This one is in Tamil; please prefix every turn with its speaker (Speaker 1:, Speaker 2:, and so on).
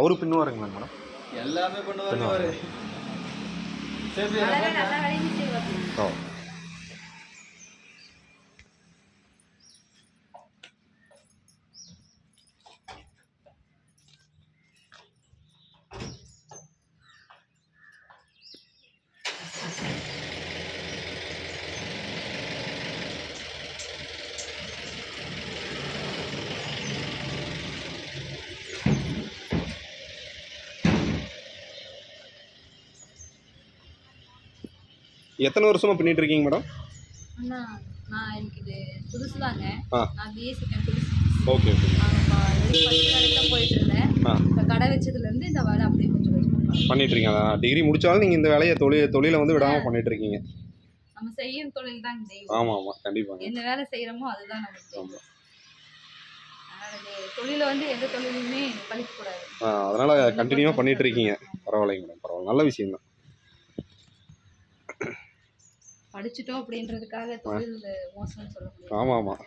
Speaker 1: அவரு பின்னுவாருங்களா மேடம்?
Speaker 2: எல்லாமே பண்ணுவாரு
Speaker 1: ஓ. எத்தனை வருஷமா பண்ணிட்டு இருக்கீங்க மேடம்?
Speaker 3: அண்ணா நான் எனக்கு இது புதுசு தாங்க
Speaker 1: ஆ.
Speaker 3: நான் பிஎஸ்சி கம்ப்யூட்டர்
Speaker 1: ஓகே ஓகே.
Speaker 3: தான் போயிட்டு இருந்தேன்
Speaker 1: ஆ.
Speaker 3: இப்போ கடை வச்சதுலேருந்து இந்த வேலை அப்படியே கொஞ்சம்.
Speaker 1: பண்ணிட்டு இருக்கீங்க அதான் டிகிரி முடிச்சாலும் நீங்கள் இந்த வேலையை தொழில் தொழிலை வந்து விடாமல் பண்ணிட்டு இருக்கீங்க
Speaker 3: நம்ம செய்யும் தொழில் தான் தெய்வம்.
Speaker 1: ஆமாம் ஆமாம் கண்டிப்பாங்க.
Speaker 3: என்ன வேலை செய்கிறோமோ அதுதான் நமக்கு தெய்வம்.
Speaker 1: ஆமாம்
Speaker 3: அதனால இது தொழிலை வந்து எந்த தொழிலுமே பழிக்கக்கூடாது.
Speaker 1: ஆ அதனால் கண்டினியூவாக பண்ணிட்டு இருக்கீங்க பரவாயில்லைங்க மேடம் பரவாயில்ல. நல்ல விஷயம் தான்
Speaker 3: படிச்சுட்டோம் அப்படின்றதுக்காக தொழில் மோசம்னு சொல்ல முடியாது.
Speaker 1: ஆமாம் ஆமாம்.